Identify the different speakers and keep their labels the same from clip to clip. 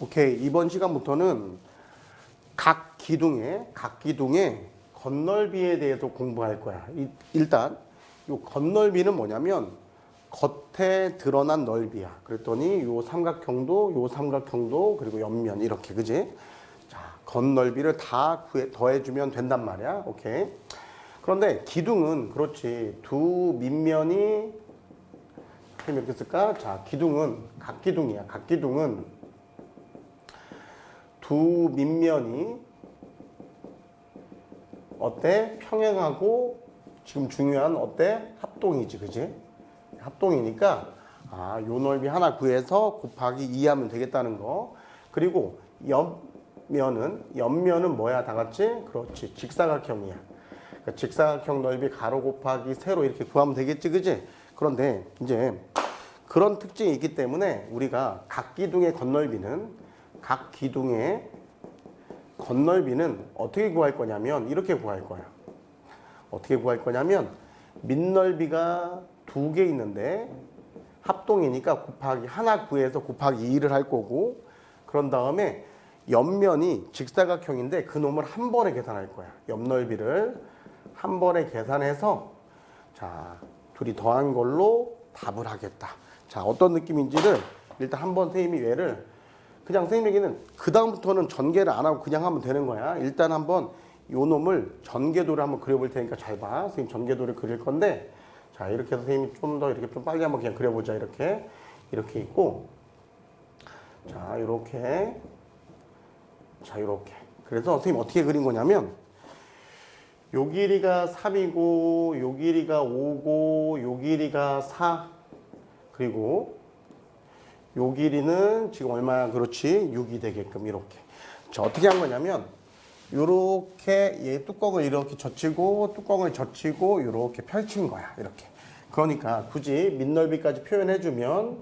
Speaker 1: 오케이. 이번 시간부터는 각 기둥의 각 기둥의 건널비에 대해서 공부할 거야. 이- 일단 이 건널비는 뭐냐면 겉에 드러난 넓이야. 그랬더니 요 삼각형도 요 삼각형도 그리고 옆면 이렇게 그지? 자, 건널비를 다 구해, 더해주면 된단 말이야. 오케이. 그런데 기둥은 그렇지 두 밑면이 이렇게 쓸까? 자, 기둥은 각 기둥이야. 각 기둥은 두 밑면이 어때? 평행하고 지금 중요한 어때? 합동이지, 그지? 합동이니까 아, 요 넓이 하나 구해서 곱하기 2 하면 되겠다는 거. 그리고 옆면은 옆면은 뭐야? 다 같이? 그렇지. 직사각형이야. 그러니까 직사각형 넓이 가로 곱하기 세로 이렇게 구하면 되겠지, 그지? 그런데 이제 그런 특징이 있기 때문에 우리가 각 기둥의 건널비는 각 기둥의 건널비는 어떻게 구할 거냐면 이렇게 구할 거야. 어떻게 구할 거냐면 밑넓이가 두 개 있는데 합동이니까 곱하기 하나 구해서 곱하기 2를 할 거고 그런 다음에 옆면이 직사각형인데 그 놈을 한 번에 계산할 거야. 옆넓이를 한 번에 계산해서 자 둘이 더한 걸로 답을 하겠다. 자 어떤 느낌인지를 일단 한번 선생님이 얘를 그냥 선생님에게는 그 다음부터는 전개를 안 하고 그냥 하면 되는 거야. 일단 한번 요 놈을 전개도를 한번 그려볼 테니까 잘 봐. 선생님 전개도를 그릴 건데 자 이렇게 해서 선생님이 좀 더 이렇게 좀 빨리 한번 그냥 그려보자 이렇게 이렇게 있고 자 이렇게 자 이렇게 그래서 선생님 어떻게 그린 거냐면 요 길이가 3이고 요 길이가 5고 요 길이가 4 그리고 요 길이는 지금 얼마야? 그렇지. 6이 되게끔 이렇게. 자, 어떻게 한 거냐면 요렇게 얘 뚜껑을 이렇게 젖히고 뚜껑을 젖히고 요렇게 펼친 거야. 이렇게. 그러니까 굳이 밑넓이까지 표현해 주면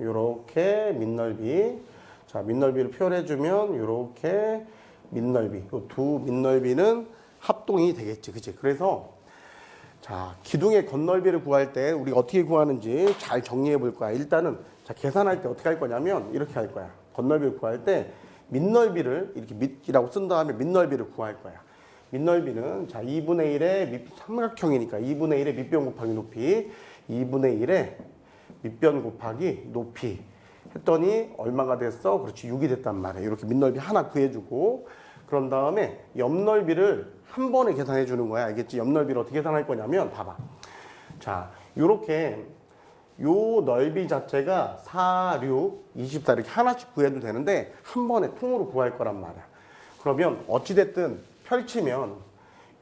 Speaker 1: 요렇게 밑넓이 자, 밑넓이를 표현해 주면 요렇게 밑넓이. 요두 밑넓이는 합동이 되겠지. 그치 그래서 자, 기둥의 건널비를 구할 때 우리가 어떻게 구하는지 잘 정리해 볼 거야. 일단은 자, 계산할 때 어떻게 할 거냐면 이렇게 할 거야. 건널비를 구할 때 밑넓이를 이렇게 밑이라고 쓴 다음에 밑넓이를 구할 거야. 밑넓이는 자, 2분의 1의 밑 삼각형이니까 2분의 1의 밑변 곱하기 높이 2분의 1의 밑변 곱하기 높이 했더니 얼마가 됐어? 그렇지 6이 됐단 말이야. 이렇게 밑넓이 하나 구해주고 그런 다음에 옆넓이를 한 번에 계산해 주는 거야. 알겠지? 옆넓이를 어떻게 계산할 거냐면 봐봐. 자, 요렇게 요 넓이 자체가 4, 6, 24 이렇게 하나씩 구해도 되는데 한 번에 통으로 구할 거란 말이야. 그러면 어찌됐든 펼치면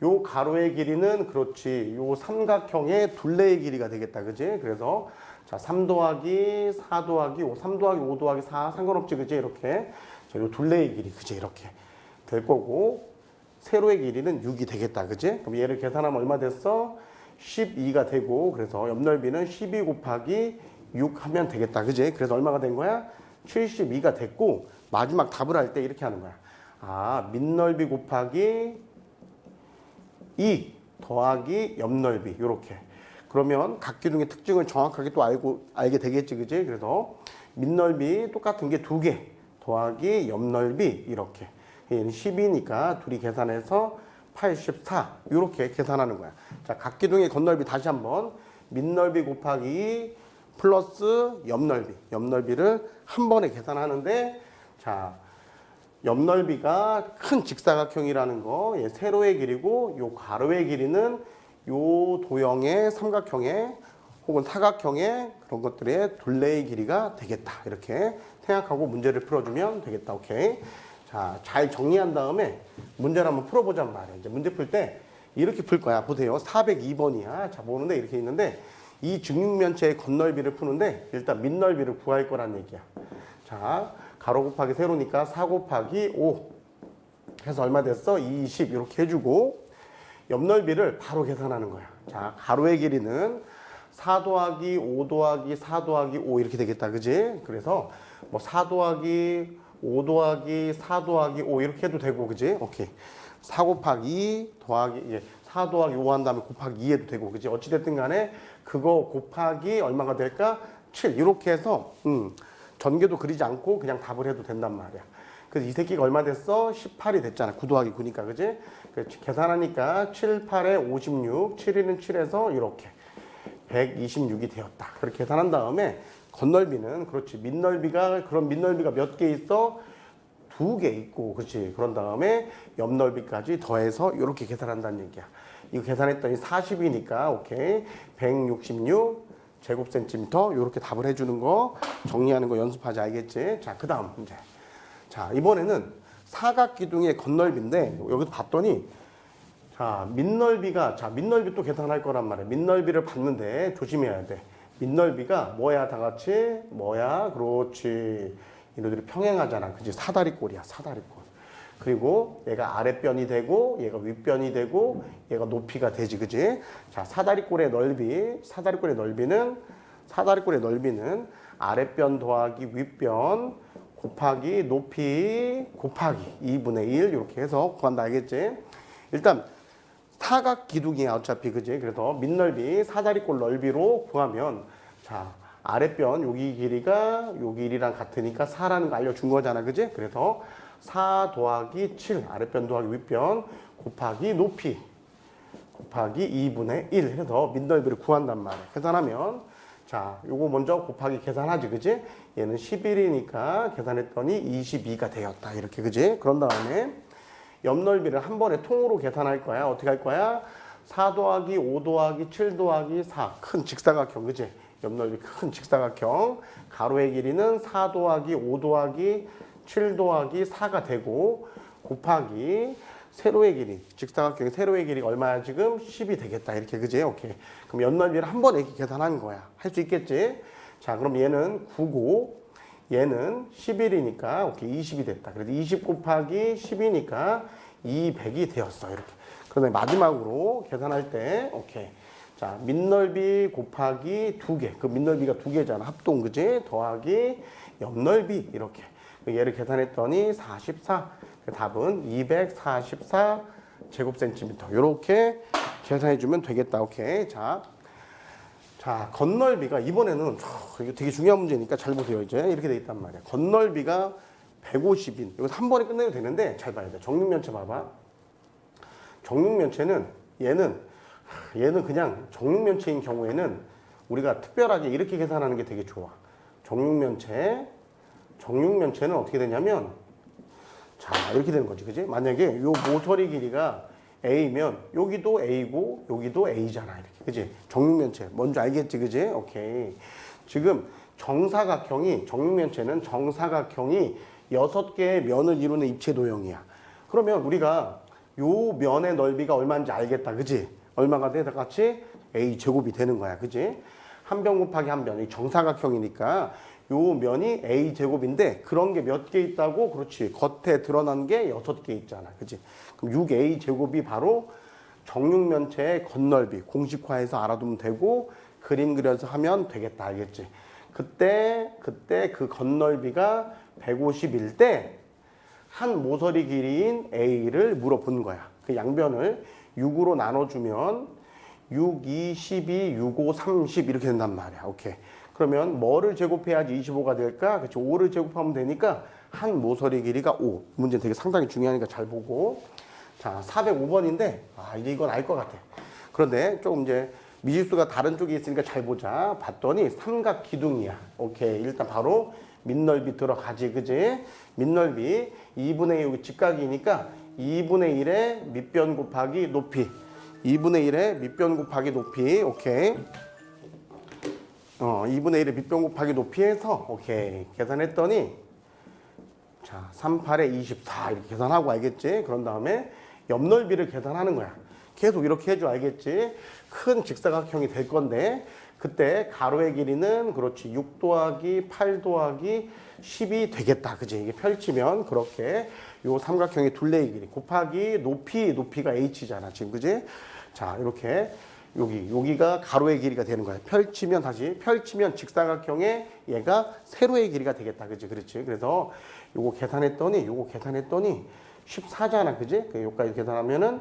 Speaker 1: 요 가로의 길이는 그렇지 요 삼각형의 둘레의 길이가 되겠다 그지 그래서 자3 더하기 4 더하기 5 3 더하기 5 더하기 4 상관없지 그지 이렇게 자, 요 둘레의 길이 그지 이렇게 될 거고 세로의 길이는 6이 되겠다. 그지 그럼 얘를 계산하면 얼마 됐어? 12가 되고 그래서 옆넓이는 12 곱하기 6 하면 되겠다. 그지 그래서 얼마가 된 거야? 72가 됐고 마지막 답을 할 때 이렇게 하는 거야. 아 밑넓이 곱하기 2 더하기 옆넓이. 요렇게. 그러면 각 기둥의 특징을 정확하게 또 알고 알게 되겠지. 그지 그래서 밑넓이 똑같은 게 두 개 더하기 옆넓이. 이렇게 얘는 10이니까 둘이 계산해서 84 이렇게 계산하는 거야 자 각 기둥의 건넓이 다시 한번 밑넓이 곱하기 2 플러스 옆넓이 옆넓이를 한 번에 계산하는데 자 옆넓이가 큰 직사각형이라는 거, 예, 세로의 길이고 요 가로의 길이는 요 도형의 삼각형의 혹은 사각형의 그런 것들의 둘레의 길이가 되겠다. 이렇게 생각하고 문제를 풀어주면 되겠다. 오케이. 자, 잘 정리한 다음에 문제를 한번 풀어보잔 말이야. 이제 문제 풀 때 이렇게 풀 거야. 보세요. 402번이야. 자, 보는데 이렇게 있는데 이 증육면체의 건널비를 푸는데 일단 밑넓이를 구할 거란 얘기야. 자, 가로 곱하기 세로니까 4 곱하기 5 해서 얼마 됐어? 20 이렇게 해주고 옆넓이를 바로 계산하는 거야. 자, 가로의 길이는 4 더하기 5 더하기 4 더하기 5 이렇게 되겠다. 그지? 그래서 뭐 4 더하기 5 더하기 4 더하기 5 이렇게 해도 되고 그지? 오케이. 4 곱하기 2 더하기 예, 4 더하기 5 한 다음에 곱하기 2 해도 되고 그지? 어찌 됐든 간에 그거 곱하기 얼마가 될까? 7 이렇게 해서 음, 전개도 그리지 않고 그냥 답을 해도 된단 말이야. 그래서 이 새끼가 얼마 됐어? 18이 됐잖아. 9 더하기 9니까, 그지? 그래서 계산하니까 7, 8에 56, 7, 1은 7에서 이렇게 126이 되었다. 그렇게 계산한 다음에 건널비는 그렇지. 밑넓이가 그런 밑넓이가 몇 개 있어? 두 개 있고, 그렇지. 그런 다음에 옆넓이까지 더해서 이렇게 계산한다는 얘기야. 이거 계산했더니 40이니까 오케이. 166 제곱센티미터 이렇게 답을 해주는 거 정리하는 거 연습하지 알겠지? 자, 그 다음 문제. 자, 이번에는 사각 기둥의 건널비인데 여기서 봤더니 자, 밑넓이가 자, 밑넓이 또 계산할 거란 말이야. 밑넓이를 봤는데 조심해야 돼. 밑넓이가 뭐야 다 같이? 뭐야? 그렇지. 이놈들이 평행하잖아. 그지? 사다리꼴이야. 사다리꼴. 그리고 얘가 아랫변이 되고 얘가 윗변이 되고 얘가 높이가 되지. 그지? 자, 사다리꼴의 넓이, 사다리꼴의 넓이는 사다리꼴의 넓이는 아랫변 더하기 윗변 곱하기 높이 곱하기 2분의 1 이렇게 해서 구한다 알겠지? 일단 사각 기둥이야 어차피 그지? 그래서 밑넓이 사다리꼴 넓이로 구하면 자 아랫변 여기 길이가 여기 길이랑 같으니까 4라는 거 알려준 거잖아 그지? 그래서 4 더하기 7 아랫변 더하기 윗변 곱하기 높이 곱하기 2분의 1 해서 밑넓이를 구한단 말이야 계산하면 자 요거 먼저 곱하기 계산하지 그지? 얘는 11이니까 계산했더니 22가 되었다 이렇게 그지? 그런 다음에 옆넓이를 한 번에 통으로 계산할 거야. 어떻게 할 거야? 4 더하기 5 더하기 7 더하기 4. 큰 직사각형, 그지? 옆넓이 큰 직사각형. 가로의 길이는 4 더하기 5 더하기 7 더하기 4가 되고, 곱하기 세로의 길이, 직사각형의 세로의 길이가 얼마야 지금? 10이 되겠다. 이렇게, 그지? 오케이. 그럼 옆넓이를 한 번에 계산하는 거야. 할 수 있겠지? 자, 그럼 얘는 9고, 얘는 11이니까 오케이 20이 됐다. 그래서 20 곱하기 10이니까 200이 되었어. 이렇게. 그다음에 마지막으로 계산할 때 오케이. 자, 밑넓이 곱하기 두 개. 그 밑넓이가 두 개잖아. 합동 그지? 더하기 옆넓이 이렇게. 얘를 계산했더니 44. 그 답은 244 제곱센티미터. 이렇게 계산해 주면 되겠다. 오케이. 자, 자, 건널비가 이번에는 저, 이게 되게 중요한 문제니까 잘 보세요. 이제 이렇게 돼 있단 말이야. 건널비가 150인. 이거 한 번에 끝내도 되는데 잘 봐야 돼. 정육면체 봐봐. 정육면체는 얘는 얘는 그냥 정육면체인 경우에는 우리가 특별하게 이렇게 계산하는 게 되게 좋아. 정육면체 정육면체는 어떻게 되냐면 자 이렇게 되는 거지, 그지? 만약에 요 모서리 길이가 A면 여기도 A고 여기도 A잖아, 이렇게, 그지? 정육면체 뭔지 알겠지, 그지? 오케이. 지금 정사각형이 정육면체는 정사각형이 여섯 개의 면을 이루는 입체 도형이야. 그러면 우리가 요 면의 넓이가 얼마인지 알겠다, 그지? 얼마가 돼? 다 같이 A 제곱이 되는 거야, 그지? 한 변 곱하기 한 변, 이 정사각형이니까 요 면이 A 제곱인데 그런 게 몇 개 있다고? 그렇지. 겉에 드러난 게 여섯 개 있잖아, 그지? 그럼 6A 제곱이 바로 정육면체의 건널비 공식화해서 알아두면 되고 그림 그려서 하면 되겠다, 알겠지? 그때 그때 그 건널비가 150일 때 한 모서리 길이인 A를 물어본 거야. 그 양변을 6으로 나눠주면 6, 2, 12, 6, 5, 30 이렇게 된단 말이야. 오케이. 그러면 뭐를 제곱해야지 25가 될까? 그렇지. 5를 제곱하면 되니까 한 모서리 길이가 5. 문제는 되게 상당히 중요하니까 잘 보고. 자, 405번인데, 아, 이제 이건 알 것 같아. 그런데 조금 이제 미지수가 다른 쪽에 있으니까 잘 보자. 봤더니 삼각 기둥이야. 오케이. 일단 바로 밑넓이 들어가지. 그지? 밑넓이 2분의 1 여기 직각이니까 2분의 1의 밑변 곱하기 높이. 2분의 1의 밑변 곱하기 높이. 오케이. 어, 2분의 1의 밑변 곱하기 높이에서 오케이. 계산했더니 자, 38에 24 이렇게 계산하고 알겠지? 그런 다음에 옆넓이를 계산하는 거야. 계속 이렇게 해줘 알겠지? 큰 직사각형이 될 건데 그때 가로의 길이는 그렇지 6 더하기 8 더하기 10이 되겠다. 그지? 이게 펼치면 그렇게 요 삼각형의 둘레의 길이 곱하기 높이 높이가 h잖아. 지금 그지? 자, 이렇게 여기 여기가 가로의 길이가 되는 거야. 펼치면 다시 펼치면 직사각형의 얘가 세로의 길이가 되겠다. 그지? 그렇지? 그래서 요거 계산했더니 요거 계산했더니 14잖아. 그지? 그 요까지 계산하면은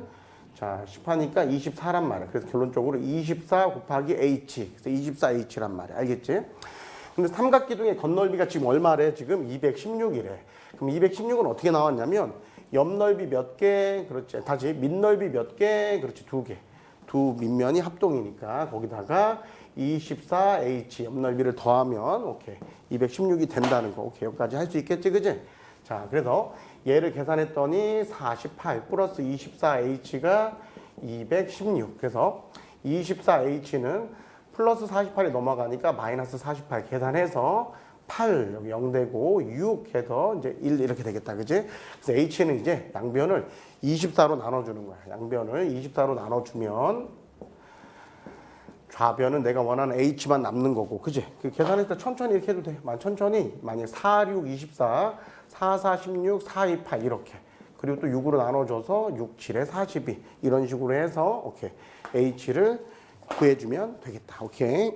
Speaker 1: 자, 10하니까 24란 말이야. 그래서 결론적으로 24 곱하기 h. 그래서 24h란 말이야. 알겠지? 근데 삼각기둥의 건널비가 지금 얼마래? 지금 216이래. 그럼 216은 어떻게 나왔냐면 옆 넓이 몇 개, 그렇지. 다시 밑 넓이 몇 개, 그렇지. 두 개. 두 밑면이 합동이니까 거기다가 24H 옆넓이를 더하면 오케이 216이 된다는 거 오케이 여기까지 할 수 있겠지 그지? 자 그래서 얘를 계산했더니 48 플러스 24H가 216 그래서 24H는 플러스 48이 넘어가니까 마이너스 48 계산해서 8 여기 0 되고 6 해서 이제 1 이렇게 되겠다 그지? 그래서 H는 이제 양변을 24로 나눠주는 거야 양변을 24로 나눠주면 좌변은 내가 원하는 H만 남는 거고, 그지? 그 계산할 때 천천히 이렇게 해도 돼. 만 천천히 만약 4, 6, 24, 4, 4, 16, 4, 2, 8 이렇게. 그리고 또 6으로 나눠줘서 6, 7에 42 이런 식으로 해서 오케이 H를 구해주면 되겠다. 오케이.